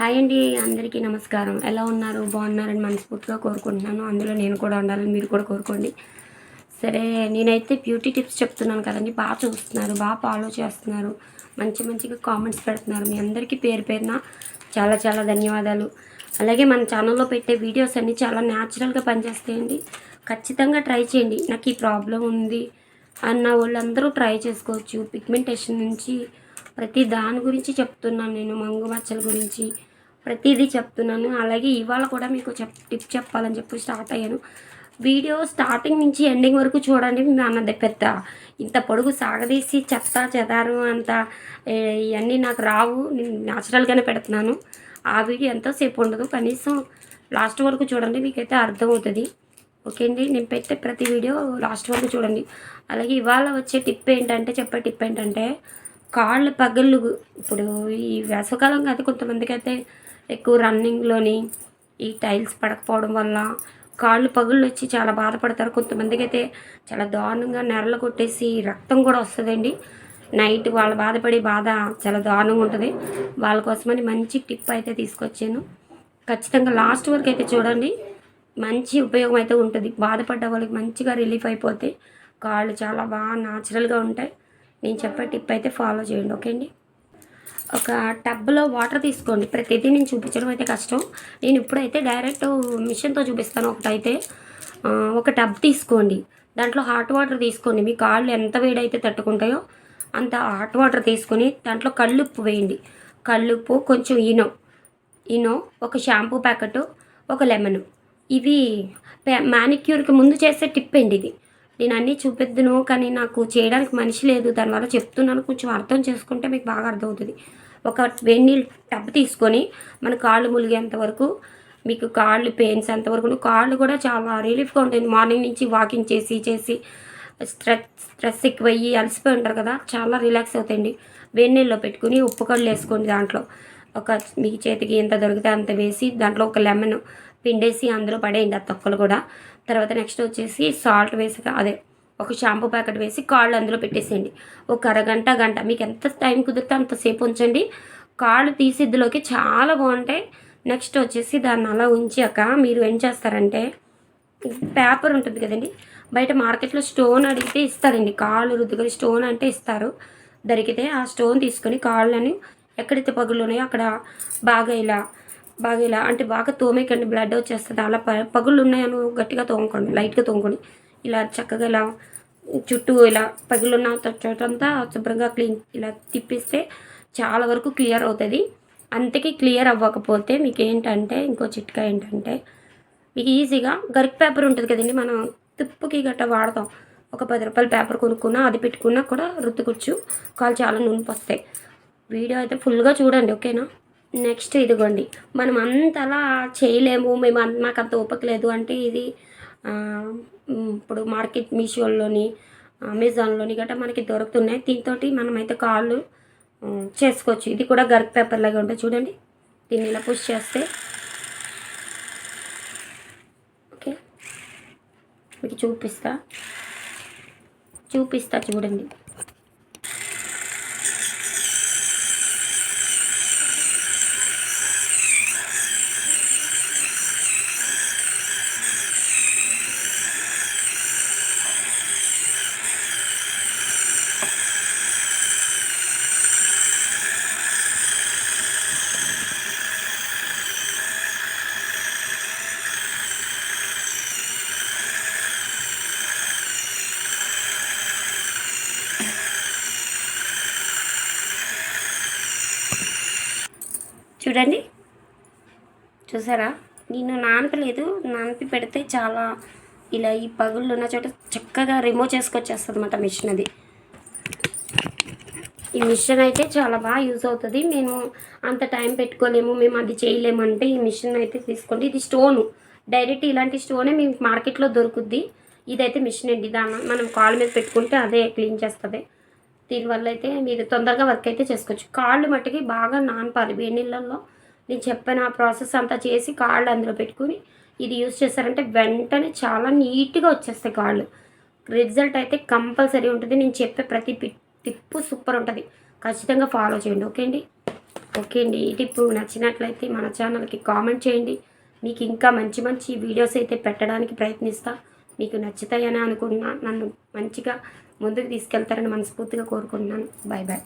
Hi అండి అందరికీ నమస్కారం. ఎలా ఉన్నారు? బాగున్నారని మనస్ఫూర్తిగా కోరుకుంటున్నాను. అందులో నేను కూడా ఉండాలని మీరు కూడా కోరుకోండి. సరే నేనైతే బ్యూటీ టిప్స్ చెప్తున్నాను కదండి. బాగా చూస్తున్నారు బాగా ఫాలో చేస్తున్నారు. మంచి మంచిగా కామెంట్స్ పెడుతున్నారు. మీ అందరికీ పేరు పేరున చాలా చాలా ధన్యవాదాలు. అలాగే మన ఛానల్లో పెట్టే వీడియోస్ అన్నీ చాలా న్యాచురల్గా పనిచేస్తాయండి. ఖచ్చితంగా ట్రై చేయండి. నాకు ఈ ప్రాబ్లం ఉంది అన్న వాళ్ళందరూ ట్రై చేసుకోవచ్చు. పిగ్మెంటేషన్ నుంచి ప్రతి దాని గురించి చెప్తున్నాను నేను మంగు మచ్చల గురించి. ప్రతిదీ చెప్తున్నాను. అలాగే ఇవాళ కూడా మీకు చెప్ టిప్ చెప్పాలని చెప్పి స్టార్ట్ అయ్యాను. వీడియో స్టార్టింగ్ నుంచి ఎండింగ్ వరకు చూడండి. అన్నది పెద్ద ఇంత పొడుగు సాగదీసి చెత్త చెదారు అంత ఇవన్నీ నాకు రావు. నేను న్యాచురల్గానే పెడుతున్నాను. ఆ వీడియో ఎంతోసేపు ఉండదు. కనీసం లాస్ట్ వరకు చూడండి. మీకైతే అర్థమవుతుంది. ఓకే అండి నేను పెట్టే ప్రతి వీడియో లాస్ట్ వరకు చూడండి. అలాగే ఇవాళ వచ్చే టిప్ ఏంటంటే చెప్పే టిప్ ఏంటంటే కాళ్ళు పగళ్ళు ఇప్పుడు ఈ వేసవకాలం కాదు కొంతమందికి అయితే ఎక్కువ రన్నింగ్లోని ఈ టైల్స్ పడకపోవడం వల్ల కాళ్ళు పగుళ్ళు వచ్చి చాలా బాధపడతారు. కొంతమందికి అయితే చాలా దారుణంగా నెరలు కొట్టేసి రక్తం కూడా వస్తుందండి. నైట్ వాళ్ళు బాధపడే బాధ చాలా దారుణంగా ఉంటుంది. వాళ్ళ కోసమని మంచి టిప్ అయితే తీసుకొచ్చాను. ఖచ్చితంగా లాస్ట్ వరకు అయితే చూడండి. మంచి ఉపయోగం అయితే ఉంటుంది. బాధపడ్డ వాళ్ళకి మంచిగా రిలీఫ్ అయిపోతే కాళ్ళు చాలా బాగా న్యాచురల్గా ఉంటాయి. నేను చెప్పే టిప్ అయితే ఫాలో చేయండి. ఓకే అండి ఒక టబ్లో వాటర్ తీసుకోండి. ప్రతిదీ నేను చూపించడం అయితే కష్టం. నేను ఇప్పుడైతే డైరెక్ట్ మిషన్తో చూపిస్తాను ఒకటైతే. ఒక టబ్ తీసుకోండి. దాంట్లో హాట్ వాటర్ తీసుకోండి. మీ కాళ్ళు ఎంత వేడైతే తట్టుకుంటాయో అంత హాట్ వాటర్ తీసుకొని దాంట్లో కళ్ళుప్పు వేయండి. కళ్ళుప్పు కొంచెం ఇనో. ఇనో ఒక షాంపూ ప్యాకెట్ ఒక లెమన్. ఇది మ్యానిక్యూర్కి ముందు చేసే టిప్ అండి ఇది. నేను అన్నీ చూపిద్దును కానీ నాకు చేయడానికి మనిషి లేదు. దానివల్ల చెప్తున్నాను. కొంచెం అర్థం చేసుకుంటే మీకు బాగా అర్థమవుతుంది. ఒక వేడి నీళ్ళు టబ్ తీసుకొని మన కాళ్ళు ములిగేంత వరకు మీకు కాళ్ళు పెయిన్స్ అంతవరకు కాళ్ళు కూడా చాలా రిలీఫ్గా ఉంటుంది మార్నింగ్ నుంచి వాకింగ్ చేసి చేసి స్ట్రెస్ స్ట్రెస్ ఎక్కువయ్యి అలసిపోయి ఉంటారు కదా చాలా రిలాక్స్ అవుతాయండి. వేడి నీళ్ళలో పెట్టుకుని ఉప్పు కళ్ళు వేసుకోండి దాంట్లో. ఒక మీ చేతికి ఎంత దొరికితే అంత వేసి దాంట్లో ఒక లెమన్ పిండేసి అందులో పడేయండి ఆ తొక్కలు కూడా. తర్వాత నెక్స్ట్ వచ్చేసి సాల్ట్ వేసి అదే ఒక షాంపూ ప్యాకెట్ వేసి కాళ్ళు అందులో పెట్టేసేయండి. ఒక అరగంట గంట మీకు ఎంత టైం కుదిరితే అంతసేపు ఉంచండి. కాళ్ళు తీసి ఇందులోకి చాలా బాగుంటాయి. నెక్స్ట్ వచ్చేసి దాన్ని అలా ఉంచాక మీరు ఏం చేస్తారంటే పేపర్ ఉంటుంది కదండి బయట మార్కెట్లో స్టోన్ అడిగితే ఇస్తారండి. కాళ్ళు రుద్దుకొని స్టోన్ అంటే ఇస్తారు. దొరికితే ఆ స్టోన్ తీసుకొని కాళ్ళని ఎక్కడైతే పగులు ఉన్నాయో అక్కడ బాగా ఇలా బాగా ఇలా అంటే బాగా తోమేకండి బ్లడ్ వచ్చేస్తుంది. అలా ప పగుళ్ళు ఉన్నాయని గట్టిగా తోముకోండి లైట్గా తోముకోండి. ఇలా చక్కగా ఇలా చుట్టూ ఇలా పగులున్న చోటంతా శుభ్రంగా క్లీన్ ఇలా తిప్పిస్తే చాలా వరకు క్లియర్ అవుతుంది. అంతకీ క్లియర్ అవ్వకపోతే మీకు ఏంటంటే ఇంకో చిట్కా ఏంటంటే మీకు ఈజీగా గరిక్ పేపర్ ఉంటుంది కదండి మనం తిప్పుకి గట్ట వాడతాం. ఒక పది రూపాయల పేపర్ కొనుక్కున్నా అది పెట్టుకున్నా కూడా రుద్దుకొచ్చు కాలు చాలా నూనె వస్తాయి. వీడియో అయితే ఫుల్గా చూడండి ఓకేనా? నెక్స్ట్ ఇదిగోండి. మనం అంతలా చేయలేము మేము మాకు అంత ఓపిక లేదు అంటే ఇది ఇప్పుడు మార్కెట్ మీషోలోని అమెజాన్లోని గట్రా మనకి దొరుకుతున్నాయి. దీంతో మనమైతే కాళ్ళు చేసుకోవచ్చు. ఇది కూడా గర్క్ పేపర్ లాగా ఉంటుంది. చూడండి. దీన్ని ఇలా పుష్ చేస్తే. ఓకే. మీకు చూపిస్తా. చూపిస్తా చూడండి. చూడండి. చూసారా? నేను నానపలేదు. నానపి పెడితే చాలా ఇలా ఈ పగుళ్ళు ఉన్న చోట చక్కగా రిమూవ్ చేసుకొచ్చేస్తుంది అన్నమాట మిషన్ అది. ఈ మిషన్ అయితే చాలా బాగా యూజ్ అవుతుంది. మేము అంత టైం పెట్టుకోలేము. మేము అది చేయలేము అంటే ఈ మిషన్ అయితే తీసుకోండి. ఇది స్టోను డైరెక్ట్ ఇలాంటి స్టోనే మీకు మార్కెట్లో దొరుకుద్ది. ఇదైతే మిషన్ అండి దాన్ని మనం కాళ్ళ మీద పెట్టుకుంటే అదే క్లీన్ చేస్తుంది. దీనివల్ల అయితే మీరు తొందరగా వర్క్ అయితే చేసుకోవచ్చు. కాళ్ళు మట్టుకి బాగా నానపాలి. వేడి నీళ్ళల్లో నేను చెప్పిన ఆ ప్రాసెస్ అంతా చేసి కాళ్ళు అందులో పెట్టుకుని ఇది యూజ్ చేస్తారంటే వెంటనే చాలా నీట్గా వచ్చేస్తాయి కాళ్ళు. రిజల్ట్ అయితే కంపల్సరీ ఉంటుంది. నేను చెప్పే ప్రతి పి- టిప్పు సూపర్ ఉంటుంది. ఖచ్చితంగా ఫాలో చేయండి. ఓకే అండి? ఓకే అండి. ఈ టిప్పు నచ్చినట్లయితే మన ఛానల్కి కామెంట్ చేయండి. మీకు ఇంకా మంచి మంచి వీడియోస్ అయితే పెట్టడానికి ప్రయత్నిస్తా. మీకు నచ్చుతాయని అనుకున్నా నన్ను మంచిగా ముందుకు తీసుకెళ్తారని మనస్ఫూర్తిగా కోరుకుంటున్నాను. Bye bye